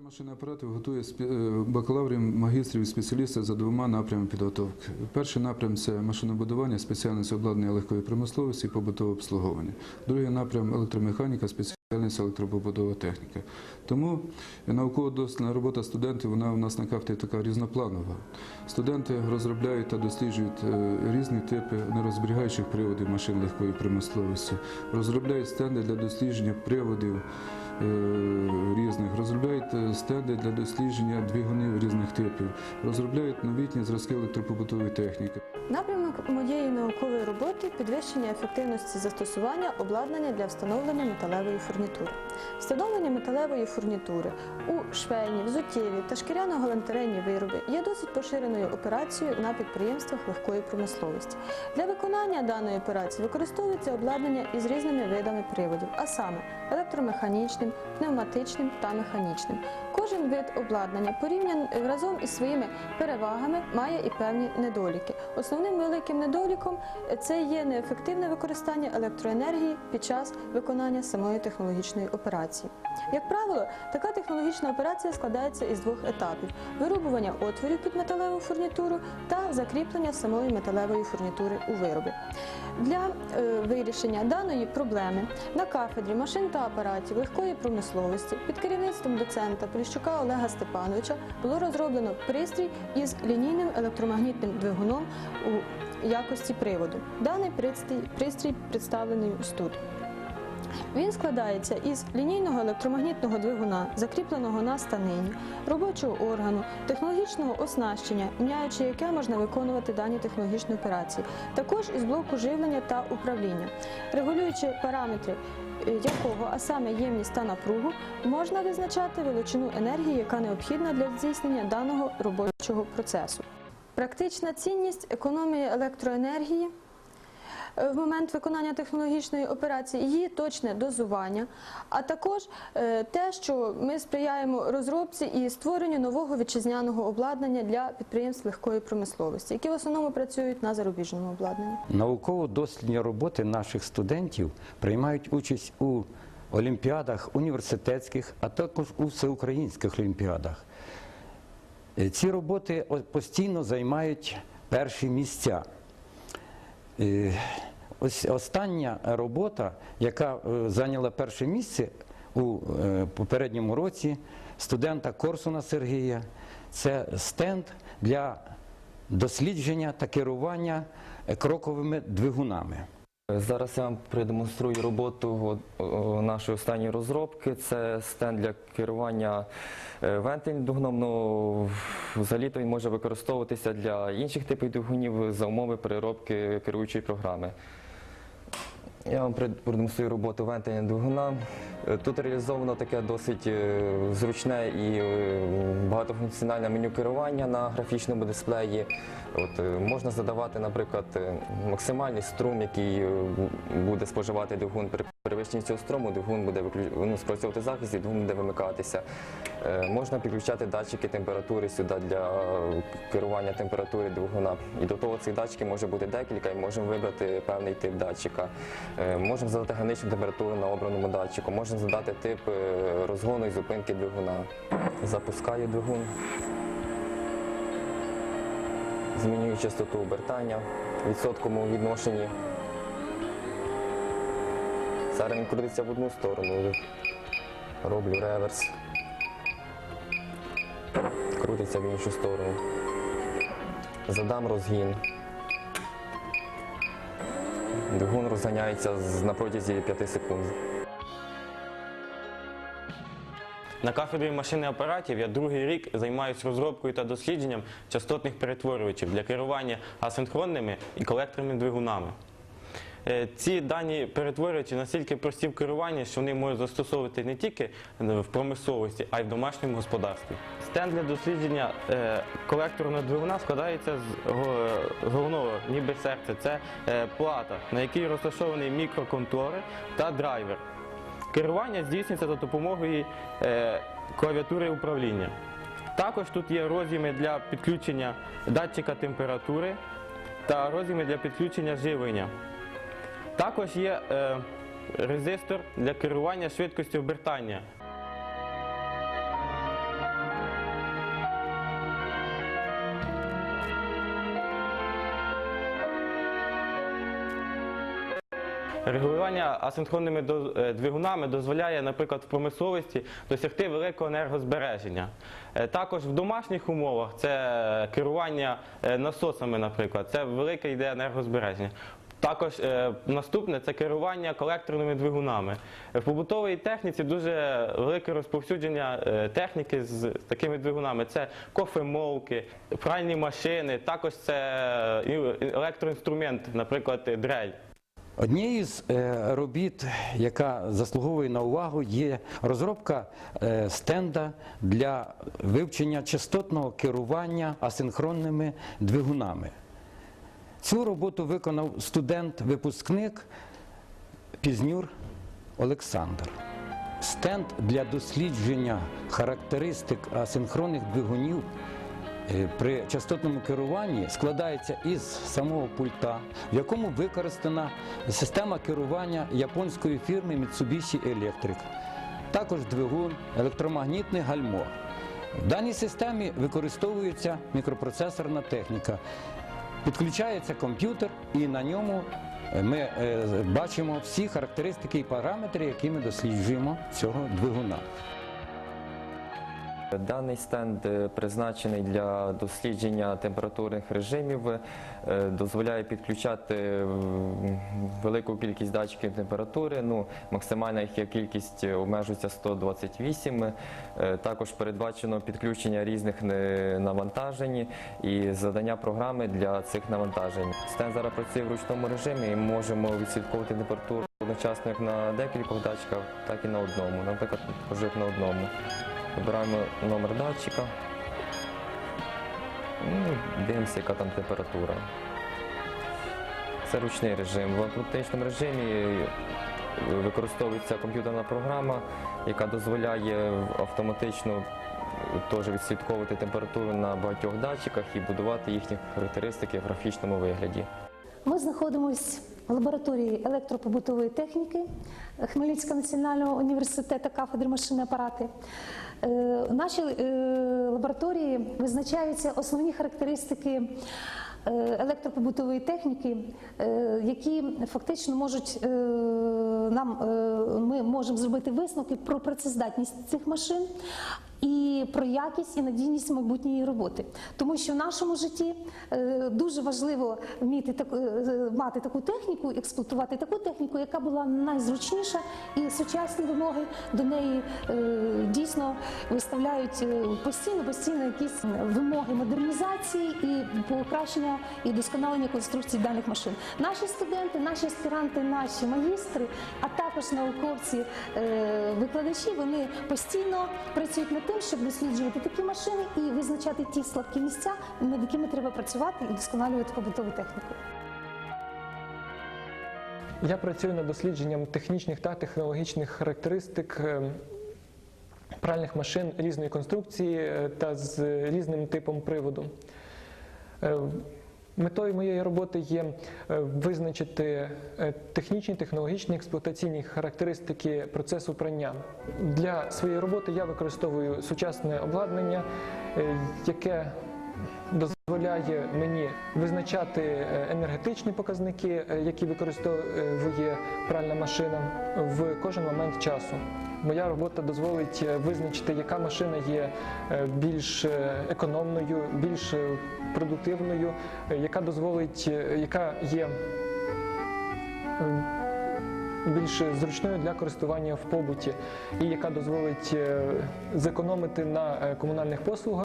Машинний апарат готує е, бакалаврів, магістрів і спеціалістів за двома напрямами підготовки. Перший напрям це машинобудування, спеціальність обладнання легкої промисловості і побутове обслуговування. Другий напрям електромеханіка, спеціальність електробудова техніка. Тому науково-дослідна робота студентів вона у нас на кафедрі така різнопланова. Студенти розробляють та досліджують е, різні типи нерозберігаючих приводів машин легкої промисловості, розробляють стенди для дослідження приводів різних, розробляють е, стенди для дослідження двигунів різних типів, розробляють новітні зразки електропобутової техніки. Напрямок моєї наукової роботи підвищення ефективності застосування обладнання для встановлення металевої фурнітури. Встановлення металевої фурнітури у швейні, взуттєві та шкіряно-галантерейні вироби є досить поширеною операцією на підприємствах легкої промисловості. Для виконання даної операції використовується обладнання із різними видами приводів, а саме електромеханічним, пневматичним та механічним. Кожен вид обладнання порівняно разом із своїми перевагами має і певні недоліки. Основним великим недоліком це є неефективне використання електроенергії під час виконання самої технологічної операції. Як правило, така технологічна операція складається із двох етапів: вирубування отворів під металеву фурнітуру та закріплення самої металевої фурнітури у виробі. Для е, вирішення даної проблеми на кафедрі машин та апаратів легкої промисловості під керівництвом доцента Поліщука Олега Степановича було розроблено пристрій із лінійним електромагнітним двигуном у якості приводу. Даний пристрій, пристрій представлений тут. Він складається із лінійного електромагнітного двигуна, закріпленого на станині, робочого органу, технологічного оснащення, міняючи яке можна виконувати дані технологічні операції, також із блоку живлення та управління, регулюючи параметри. е, Якого, а саме ємність та напругу, можна визначати величину енергії, яка необхідна для здійснення даного робочого процесу. Практична цінність економії електроенергії в момент виконання технологічної операції, її точне дозування, а також е, те, що ми сприяємо розробці і створенню нового вітчизняного обладнання для підприємств легкої промисловості, які в основному працюють на зарубіжному обладнанні. Науково-дослідні роботи наших студентів приймають участь у олімпіадах університетських, а також у всеукраїнських олімпіадах. Е, Ці роботи постійно займають перші місця. Е, Ось остання робота, яка е, зайняла перше місце у е, попередньому році студента Корсуна Сергія, це стенд для дослідження та керування кроковими двигунами. Зараз я вам продемонструю роботу нашої останньої розробки. Це стенд для керування вентилем вентильним двигуном. Ну, взагалі-то він може використовуватися для інших типів двигунів за умови переробки керуючої програми. Я вам продемонструю роботу вентиля двигуна. Е, Тут реалізовано таке досить е, зручне і е, багатофункціональне меню керування на графічному дисплеї. От, можна задавати, наприклад, максимальний струм, який буде споживати двигун при перевищенні цього струму, двигун буде ну, спрацьовувати захист, і двигун буде вимикатися. Можна підключати датчики температури сюди для керування температури двигуна. І до того цих датчиків може бути декілька, і можемо вибрати певний тип датчика. Можемо задати граничну температуру на обраному датчику, можемо задати тип е, розгону і зупинки двигуна. Запускаю двигун. Змінюю частоту обертання в відсотковому відношенні. Зараз він крутиться в одну сторону. Роблю реверс. Крутиться в іншу сторону. Задам розгін. Двигун розганяється на протязі 5 секунд. На кафедрі машини апаратів я другий рік займаюся розробкою та дослідженням частотних перетворювачів для керування асинхронними і колекторними двигунами. Е, Ці дані перетворювачі настільки прості в керуванні, що вони можуть застосовувати не тільки в промисловості, а й в домашньому господарстві. Стенд для дослідження е, колекторного двигуна складається з го- головного, ніби серце. Це е, плата, на якій розташований мікроконтролер та драйвер. Керування здійснюється за допомогою е, клавіатури управління. Також тут є роз'єми для підключення датчика температури та роз'єми для підключення живлення. Також є е, резистор для керування швидкістю обертання. Регулювання асинхронними е, двигунами дозволяє, наприклад, в промисловості досягти великого енергозбереження. Е, Також в домашніх умовах це керування е, насосами, наприклад, це велике йде енергозбереження. Також наступне це керування колекторними двигунами. В побутовій техніці дуже велике розповсюдження техніки з такими двигунами. Це кофемолки, пральні машини, також це електроінструмент, наприклад, дрель. Однією з е, робіт, яка заслуговує на увагу, є розробка е, стенда для вивчення частотного керування асинхронними двигунами. Цю роботу виконав студент-випускник Пізнюр Олександр. Стенд для дослідження характеристик асинхронних двигунів при частотному керуванні складається із самого пульта, в якому використана система керування японської фірми Mitsubishi Electric, також двигун, електромагнітне гальмо. В даній системі використовується мікропроцесорна техніка. Підключається комп'ютер, і на ньому е, ми е, бачимо всі характеристики і параметри, які ми досліджуємо цього двигуна. Даний стенд е, призначений для дослідження температурних режимів, е, дозволяє підключати велику кількість датчиків температури. Ну, максимальна їх кількість обмежується 128. Е, Також передбачено підключення різних е, навантажень і задання програми для цих навантажень. Стенд зараз працює в ручному режимі і можемо відслідковувати температуру одночасно як на декількох датчиках, так і на одному. Наприклад, також на одному. Вибираємо номер датчика. Ну, дивимося, яка там температура. Це ручний режим. В автоматичному режимі використовується комп'ютерна програма, яка дозволяє автоматично теж відслідковувати температуру на багатьох датчиках і будувати їхні характеристики в графічному вигляді. Ми знаходимося в лабораторії електропобутової техніки Хмельницького національного університету кафедри машини апарати. Е, У нашій е, лабораторії визначаються основні характеристики е, електропобутової техніки, які фактично можуть нам ми можемо зробити висновки про працездатність цих машин і про якість і надійність майбутньої роботи. Тому що в нашому житті е, дуже важливо вміти так, е, мати таку техніку, експлуатувати таку техніку, яка була найзручніша, і сучасні вимоги до неї е, дійсно виставляють е, постійно, постійно якісь вимоги модернізації і покращення і вдосконалення конструкції даних машин. Наші студенти, наші аспіранти, наші магістри, а також науковці, е, викладачі, вони постійно працюють над тим, щоб досліджувати такі машини і визначати ті слабкі місця, над якими треба працювати і досконалювати побутову техніку. Я працюю над дослідженням технічних та технологічних характеристик е, пральних машин різної конструкції е, та з різним типом приводу. Метою моєї роботи є е, визначити е, технічні, технологічні, експлуатаційні характеристики процесу прання. Для своєї роботи я використовую сучасне обладнання, е, яке дозволяє мені визначати енергетичні показники, які використовує пральна машина в кожен момент часу. Моя робота дозволить е, визначити, яка машина є е, більш е, економною, більш продуктивною, яка дозволить, яка є більш зручною для користування в побуті, і яка дозволить зекономити на комунальних послугах.